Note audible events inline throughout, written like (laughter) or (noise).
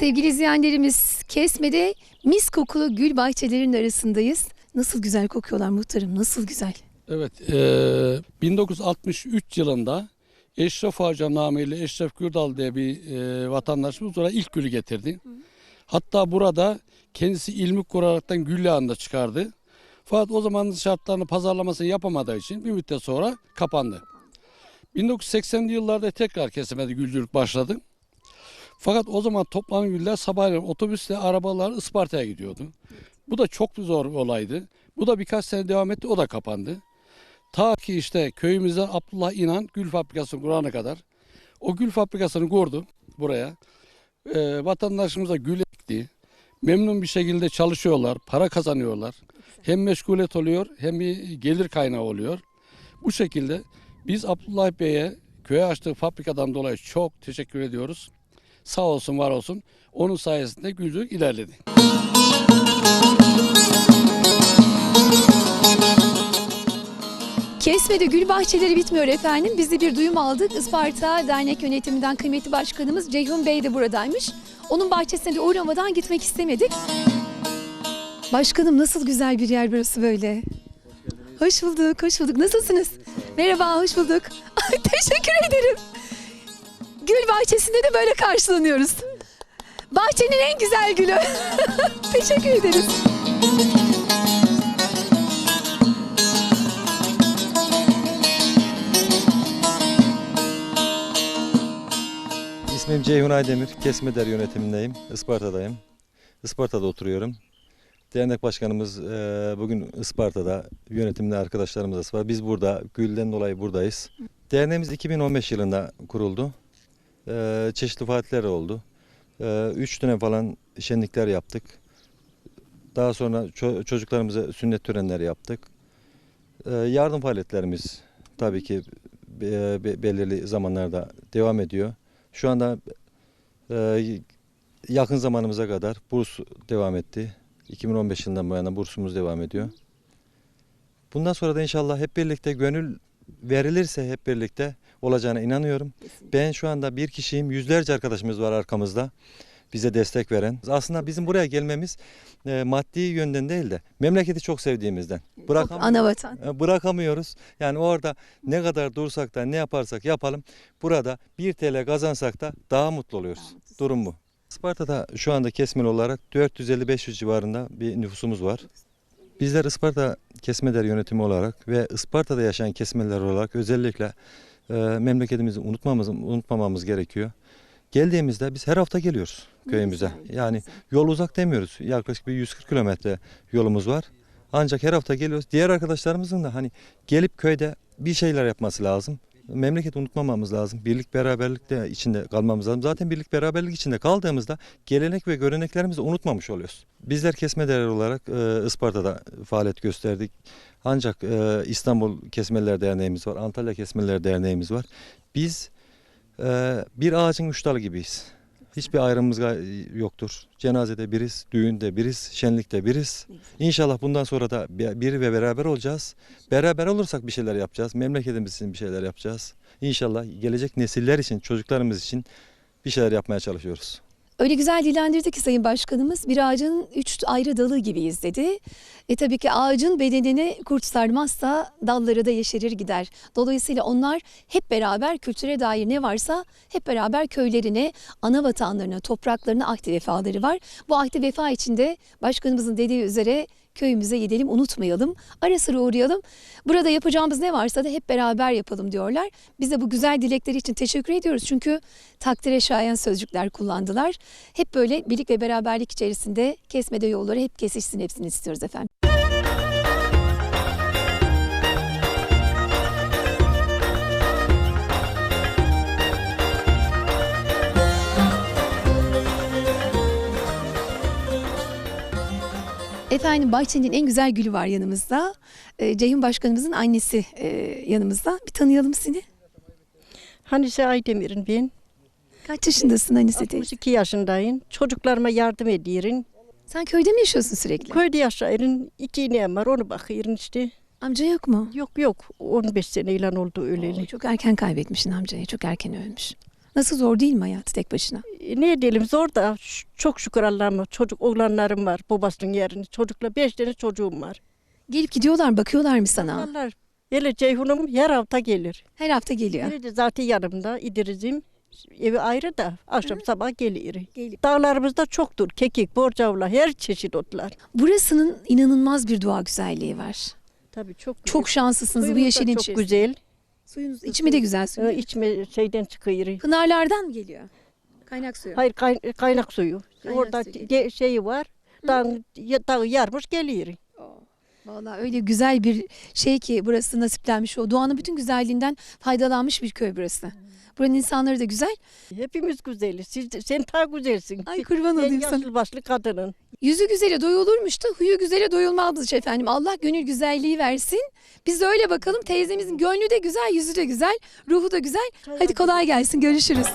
Sevgili izleyenlerimiz Kesme'de mis kokulu gül bahçelerinin arasındayız. Nasıl güzel kokuyorlar muhtarım nasıl güzel. Evet, eee, 1963 yılında Eşref Ağaca namıyla Eşref Gürdal diye bir eee, vatandaşımız oraya ilk gülü getirdi. Hatta burada kendisi ilmik kuraraktan gül yağını da çıkardı. Fakat o zamanın şartlarını pazarlamasını yapamadığı için bir müddet sonra kapandı. 1980'li yıllarda tekrar kesimede gülcülük başladı. Fakat o zaman toplanan güller sabahleyin otobüsle arabalar Isparta'ya gidiyordu. Bu da çok zor bir olaydı. Bu da birkaç sene devam etti o da kapandı. Ta ki işte köyümüzde Abdullah İnan gül fabrikasını kurana kadar o gül fabrikasını kurdu buraya. Ee, vatandaşımıza gül ekti. Memnun bir şekilde çalışıyorlar, para kazanıyorlar. Hem meşgulet oluyor hem bir gelir kaynağı oluyor. Bu şekilde biz Abdullah Bey'e köye açtığı fabrikadan dolayı çok teşekkür ediyoruz. Sağ olsun var olsun. Onun sayesinde gülcülük ilerledi. Kesme'de gül bahçeleri bitmiyor efendim. Biz de bir duyum aldık. Isparta Dernek Yönetiminden kıymetli başkanımız Ceyhun Bey de buradaymış. Onun bahçesine de uğramadan gitmek istemedik. Başkanım nasıl güzel bir yer burası böyle. Hoş bulduk, hoş bulduk. Nasılsınız? Merhaba, hoş bulduk. (laughs) Teşekkür ederim. Gül bahçesinde de böyle karşılanıyoruz. Bahçenin en güzel gülü. (laughs) teşekkür ederiz. İsmim Ceyhun Aydemir. Kesmeder yönetimindeyim. Isparta'dayım. Isparta'da oturuyorum. Dernek başkanımız e, bugün Isparta'da yönetimde arkadaşlarımız var. Biz burada Gül'den dolayı buradayız. Derneğimiz 2015 yılında kuruldu. E, çeşitli faaliyetler oldu. E, üç dönem falan şenlikler yaptık. Daha sonra ço- çocuklarımıza sünnet törenleri yaptık. E, yardım faaliyetlerimiz tabii ki e, be- belirli zamanlarda devam ediyor. Şu anda e, yakın zamanımıza kadar burs devam etti. 2015 yılından bu yana bursumuz devam ediyor. Bundan sonra da inşallah hep birlikte gönül verilirse hep birlikte olacağına inanıyorum. Ben şu anda bir kişiyim. Yüzlerce arkadaşımız var arkamızda. Bize destek veren. Aslında bizim buraya gelmemiz e, maddi yönden değil de memleketi çok sevdiğimizden. Bırakam- Ana vatan. e, bırakamıyoruz. Yani orada ne kadar dursak da ne yaparsak yapalım burada 1 TL kazansak da daha mutlu oluyoruz. Durum bu. Isparta'da şu anda kesmeli olarak 450-500 civarında bir nüfusumuz var. Bizler Isparta Kesmeler Yönetimi olarak ve Isparta'da yaşayan kesmeler olarak özellikle e, memleketimizi unutmamamız, unutmamamız gerekiyor. Geldiğimizde biz her hafta geliyoruz köyümüze. Yani yol uzak demiyoruz. Yaklaşık bir 140 kilometre yolumuz var. Ancak her hafta geliyoruz. Diğer arkadaşlarımızın da hani gelip köyde bir şeyler yapması lazım. Memleketi unutmamamız lazım. Birlik beraberlik de içinde kalmamız lazım. Zaten birlik beraberlik içinde kaldığımızda gelenek ve göreneklerimizi unutmamış oluyoruz. Bizler kesme değerli olarak e, Isparta'da faaliyet gösterdik. Ancak e, İstanbul Kesmeler Derneğimiz var, Antalya Kesmeler Derneğimiz var. Biz e, bir ağacın üç dalı gibiyiz. Hiçbir ayrımımız yoktur. Cenazede biriz, düğünde biriz, şenlikte biriz. İnşallah bundan sonra da bir ve beraber olacağız. Beraber olursak bir şeyler yapacağız. Memleketimiz için bir şeyler yapacağız. İnşallah gelecek nesiller için, çocuklarımız için bir şeyler yapmaya çalışıyoruz. Öyle güzel dilendirdi ki Sayın Başkanımız bir ağacın üç ayrı dalı gibiyiz dedi. E tabii ki ağacın bedenini kurt sarmazsa dalları da yeşerir gider. Dolayısıyla onlar hep beraber kültüre dair ne varsa hep beraber köylerine, ana vatanlarına, topraklarına ahdi vefaları var. Bu ahdi vefa içinde başkanımızın dediği üzere köyümüze gidelim unutmayalım. Ara sıra uğrayalım. Burada yapacağımız ne varsa da hep beraber yapalım diyorlar. Biz de bu güzel dilekleri için teşekkür ediyoruz. Çünkü takdire şayan sözcükler kullandılar. Hep böyle birlik ve beraberlik içerisinde kesmede yolları hep kesişsin hepsini istiyoruz efendim. Efendim bahçenin en güzel gülü var yanımızda. Ee, Ceyhun Başkanımızın annesi e, yanımızda. Bir tanıyalım seni. Hanise Aydemir'in ben. Kaç yaşındasın Anise teyze? 62 yaşındayım. Çocuklarıma yardım ediyorum. Sen köyde mi yaşıyorsun sürekli? Köyde yaşayırım. İki ineğim var onu bakıyorum işte. Amca yok mu? Yok yok 15 sene ilan oldu öleli. Oo, çok erken kaybetmişsin amcayı. Çok erken ölmüş. Nasıl zor değil mi hayatı tek başına? E, Ne diyelim zor da ş- çok şükür Allah'ıma çocuk oğlanlarım var babasının yerini. Çocukla beş tane çocuğum var. Gelip gidiyorlar bakıyorlar mı sana? Allah Hele Ceyhun'um her hafta gelir. Her hafta geliyor. Biri de zaten yanımda İdriz'im. Evi ayrı da akşam sabah gelir. Gelip. Dağlarımızda çoktur. Kekik, borcavla her çeşit otlar. Burasının inanılmaz bir doğa güzelliği var. Tabii çok Çok şanslısınız bu Suyumuz da yeşilin çok içerisinde. güzel. Suyunuz içimi de güzel Ee, suyu. içme şeyden çıkıyor. Pınarlardan mı geliyor? Kaynak suyu. Hayır kay- kaynak suyu. Kaynak Orada suyu. de- şeyi var. Dağ, dağı yarmış geliyor. Vallahi öyle güzel bir şey ki burası nasiplenmiş o. Doğanın bütün güzelliğinden faydalanmış bir köy burası. Buranın insanları da güzel. Hepimiz güzeliz. Siz, de- sen ta güzelsin. Ay kurban Ben olayım sana. yaşlı başlı kadının. Yüzü güzele doyulurmuş da huyu güzele doyulmazmış efendim. Allah gönül güzelliği versin. Biz de öyle bakalım. Teyzemizin gönlü de güzel, yüzü de güzel, ruhu da güzel. Hadi kolay gelsin. Görüşürüz.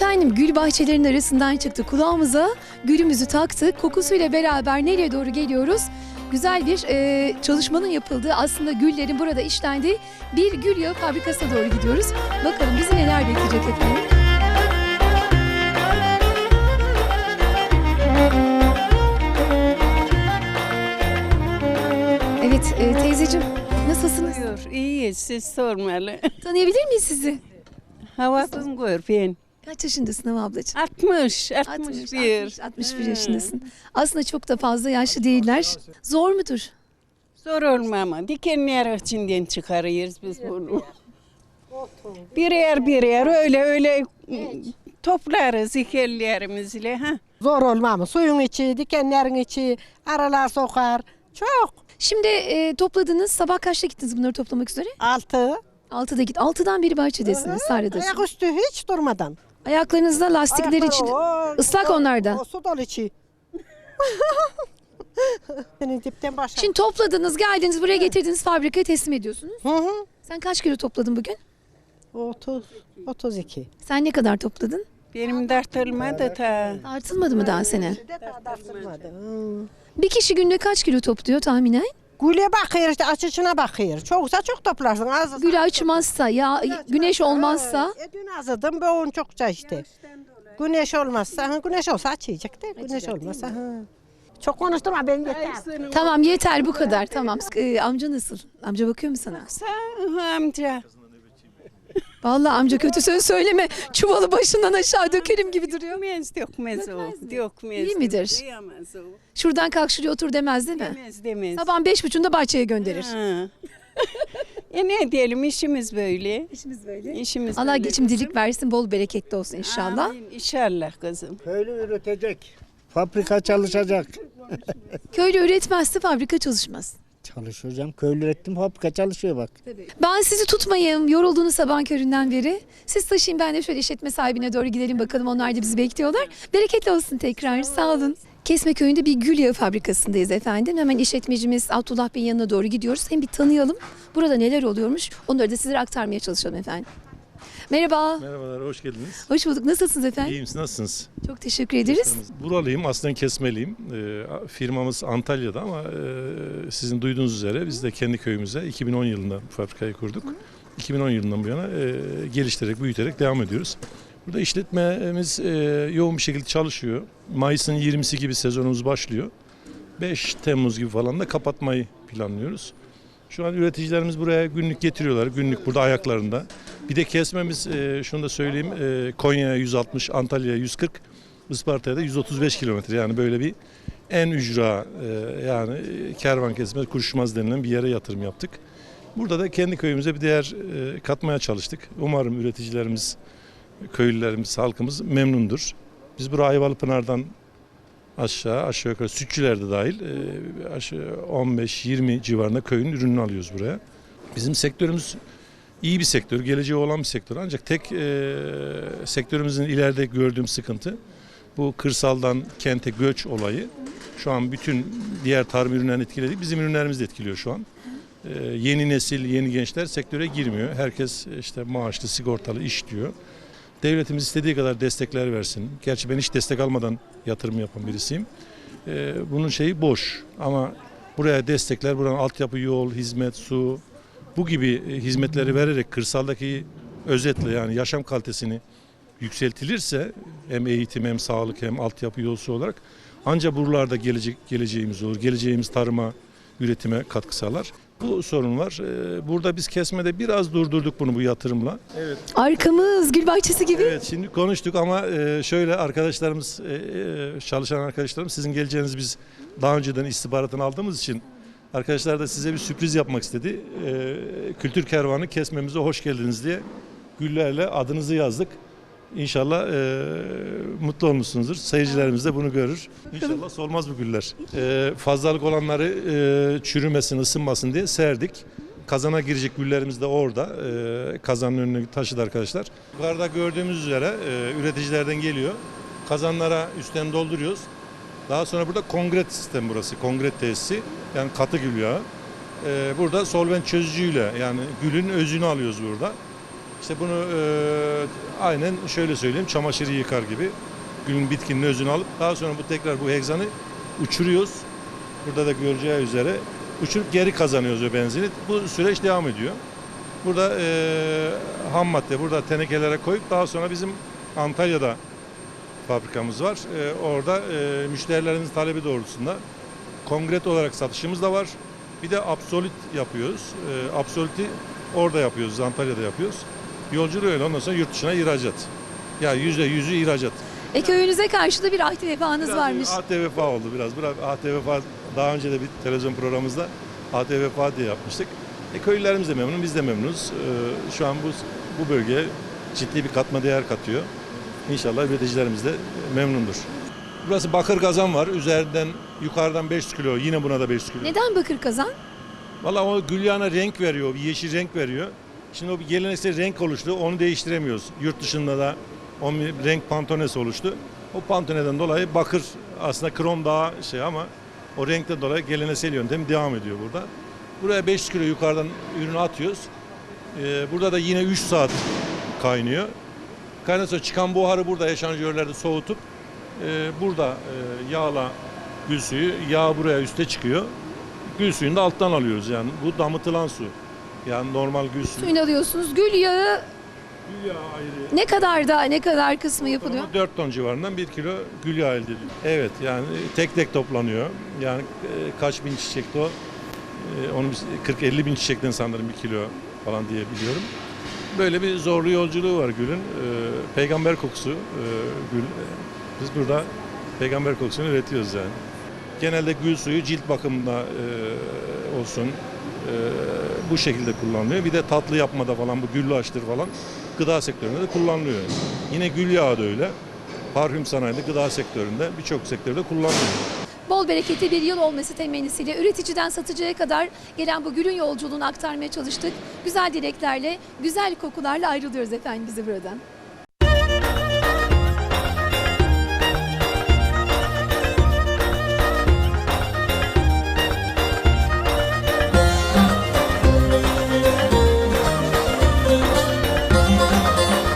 Efendim gül bahçelerinin arasından çıktı kulağımıza gülümüzü taktık kokusuyla beraber nereye doğru geliyoruz? Güzel bir e, çalışmanın yapıldığı aslında güllerin burada işlendiği bir gül yağı fabrikasına doğru gidiyoruz. Bakalım bizi neler bekleyecek efendim. Evet e, teyzeciğim nasılsınız? Buyur, iyiyiz. Siz sormalı. Tanıyabilir miyiz sizi? Hava Sungur ben. Kaç yaşındasın Hava ablacığım? 60, 60, 61. 60, 61 Hı. yaşındasın. Aslında çok da fazla yaşlı değiller. Zor mudur? Zor olma ama dikenler içinden çıkarıyoruz biz bunu. Birer birer öyle öyle toplarız dikenlerimizle. Ha? Zor olma mı? Suyun içi, dikenlerin içi, aralar sokar. Çok. Şimdi e, topladınız. Sabah kaçta gittiniz bunları toplamak üzere? Altı. 6'da git. 6'dan beri bahçedesiniz. Tarladasınız. Ayaküstü hiç durmadan. Ayaklarınızda lastikler için. o- ıslak o- onlardan. O su dolu içi. (laughs) Senin dipten başla. Şimdi topladınız, geldiniz, buraya getirdiniz, fabrikaya teslim ediyorsunuz. Hı hı. Sen kaç kilo topladın bugün? 30, 32. Sen ne kadar topladın? Benim dartılmadı ta. Tartılmadı mı daha sene? Bir kişi günde kaç kilo topluyor tahminen? Güle bakıyor işte açışına bakıyor. Çoksa çok toplarsın. Az Gül açmazsa, ya güneş olmazsa E, dün azıdım bugün çokça işte. Güneş olmazsa, ha, güneş olsa açacak da güneş olmazsa. Ha. Çok konuşturma ben yeter. Tamam yeter bu kadar. Tamam. Ee, amca nasıl? Amca bakıyor mu sana? Sağ amca. Vallahi amca kötü söz söyleme. Çuvalı başından aşağı dökerim gibi duruyor. Dökmez dökmez o. Dökmez mi? Dökmez. İyi midir? Duyamaz o. Şuradan kalk şuraya otur demez değil mi? Demez demez. Sabah beş buçuğunda bahçeye gönderir. Ha. e ne diyelim işimiz böyle. İşimiz böyle. İşimiz Allah böyle geçimcilik kızım. versin, bol bereketli olsun inşallah. Amin, İnşallah kızım. Köylü üretecek. Fabrika çalışacak. Köylü üretmezse fabrika çalışmaz. Çalışıyor hocam. Köylü ürettim fabrika çalışıyor bak. Ben sizi tutmayayım. Yoruldunuz sabah köründen beri. Siz taşıyın ben de şöyle işletme sahibine doğru gidelim bakalım. Onlar da bizi bekliyorlar. Bereketli olsun tekrar. Sağ olun. Kesme köyünde bir gül yağı fabrikasındayız efendim. Hemen işletmecimiz Abdullah Bey'in yanına doğru gidiyoruz. Hem bir tanıyalım. Burada neler oluyormuş. Onları da sizlere aktarmaya çalışalım efendim. Merhaba. Merhabalar, hoş geldiniz. Hoş bulduk. Nasılsınız efendim? İyiyim, siz nasılsınız? Çok teşekkür ederiz. Buralıyım, aslen kesmeliyim. Ee, firmamız Antalya'da ama e, sizin duyduğunuz üzere biz de kendi köyümüze 2010 yılında bu fabrikayı kurduk. 2010 yılından bu yana e, geliştirerek, büyüterek devam ediyoruz. Burada işletmemiz e, yoğun bir şekilde çalışıyor. Mayıs'ın 20'si gibi sezonumuz başlıyor. 5 Temmuz gibi falan da kapatmayı planlıyoruz. Şu an üreticilerimiz buraya günlük getiriyorlar. Günlük burada ayaklarında. Bir de kesmemiz e, şunu da söyleyeyim. E, Konya'ya 160, Antalya'ya 140, Isparta'ya da 135 kilometre. Yani böyle bir en ücra e, yani e, kervan kesme kuruşmaz denilen bir yere yatırım yaptık. Burada da kendi köyümüze bir değer e, katmaya çalıştık. Umarım üreticilerimiz, köylülerimiz, halkımız memnundur. Biz buraya Ayvalıpınar'dan aşağı aşağı yukarı sütçüler de dahil e, aşağı 15-20 civarında köyün ürününü alıyoruz buraya. Bizim sektörümüz iyi bir sektör, geleceği olan bir sektör. Ancak tek e, sektörümüzün ileride gördüğüm sıkıntı bu kırsaldan kente göç olayı. Şu an bütün diğer tarım ürünlerini etkiledi. Bizim ürünlerimiz de etkiliyor şu an. E, yeni nesil, yeni gençler sektöre girmiyor. Herkes işte maaşlı, sigortalı iş diyor. Devletimiz istediği kadar destekler versin. Gerçi ben hiç destek almadan yatırım yapan birisiyim. Ee, bunun şeyi boş ama buraya destekler, buranın altyapı, yol, hizmet, su bu gibi e, hizmetleri vererek kırsaldaki özetle yani yaşam kalitesini yükseltilirse hem eğitim hem sağlık hem altyapı yolsu olarak ancak buralarda gelecek geleceğimiz olur. Geleceğimiz tarıma, üretime katkı sağlar. Bu sorun var. Ee, Burada biz kesmede biraz durdurduk bunu bu yatırımla. Evet. Arkamız gül bahçesi gibi. Evet şimdi konuştuk ama e, şöyle arkadaşlarımız e, e, çalışan arkadaşlarım sizin geleceğiniz biz daha önceden istihbaratını aldığımız için arkadaşlar da size bir sürpriz yapmak istedi. E, Kültür kervanı kesmemize hoş geldiniz diye güllerle adınızı yazdık. İnşallah e, mutlu olmuşsunuzdur. Seyircilerimiz de bunu görür. İnşallah solmaz bu güller. E, fazlalık olanları e, çürümesin, ısınmasın diye serdik. Kazana girecek güllerimiz de orada. E, kazanın önüne taşıdı arkadaşlar. Yukarıda gördüğümüz üzere e, üreticilerden geliyor. Kazanlara üstten dolduruyoruz. Daha sonra burada kongret sistemi burası. Kongret tesisi. Yani katı gül yağı. E, burada solvent çözücüyle yani gülün özünü alıyoruz burada. İşte bunu e, aynen şöyle söyleyeyim çamaşırı yıkar gibi gülün bitkinin özünü alıp daha sonra bu tekrar bu hegzanı uçuruyoruz. Burada da göreceği üzere uçurup geri kazanıyoruz o benzini. Bu süreç devam ediyor. Burada e, ham madde burada tenekelere koyup daha sonra bizim Antalya'da fabrikamız var. E, orada e, müşterilerimizin talebi doğrultusunda kongret olarak satışımız da var. Bir de absolut yapıyoruz. E, absoluti orada yapıyoruz, Antalya'da yapıyoruz. Yolculuğu öyle ondan sonra yurt dışına ihracat. Ya yüzde yüzü ihracat. E köyünüze karşı da bir ahdi vefanız Biraz varmış. AT vefa oldu biraz. Biraz AT vefa daha önce de bir televizyon programımızda AT vefa diye yapmıştık. E, köylülerimiz de memnun, biz de memnunuz. E, şu an bu bu bölgeye ciddi bir katma değer katıyor. İnşallah üreticilerimiz de memnundur. Burası bakır kazan var. Üzerinden yukarıdan 500 kilo. Yine buna da 500 kilo. Neden bakır kazan? Valla o gülyana renk veriyor, yeşil renk veriyor. Şimdi o bir geleneksel renk oluştu, onu değiştiremiyoruz. Yurt dışında da o renk pantonesi oluştu. O pantoneden dolayı bakır aslında krom daha şey ama o renkten dolayı geleneksel yöntem devam ediyor burada. Buraya 500 kilo yukarıdan ürünü atıyoruz. Ee, burada da yine 3 saat kaynıyor. Kaynadan sonra çıkan buharı burada eşanjörlerde soğutup e, burada e, yağla gül suyu, yağ buraya üste çıkıyor. Gül suyunu da alttan alıyoruz yani. Bu damıtılan su. Yani normal gül suyu. Suyunu alıyorsunuz. Gül yağı Gül yağı ayrı. ne kadar da ne kadar kısmı yapılıyor? Ortalama 4 ton civarından 1 kilo gül yağı elde ediliyor. Evet yani tek tek toplanıyor. Yani e, kaç bin çiçekti o? E, onu biz 40-50 bin çiçekten sanırım 1 kilo falan diye biliyorum. Böyle bir zorlu yolculuğu var gülün. E, peygamber kokusu e, gül. E, Biz burada peygamber kokusunu üretiyoruz yani. Genelde gül suyu cilt bakımında e, olsun bu şekilde kullanılıyor. Bir de tatlı yapmada falan bu güllü açtır falan gıda sektöründe de kullanılıyor. Yine gül yağı da öyle. Parfüm sanayinde, gıda sektöründe birçok sektörde kullanılıyor. Bol bereketli bir yıl olması temennisiyle üreticiden satıcıya kadar gelen bu gülün yolculuğunu aktarmaya çalıştık. Güzel dileklerle, güzel kokularla ayrılıyoruz efendim bizi buradan.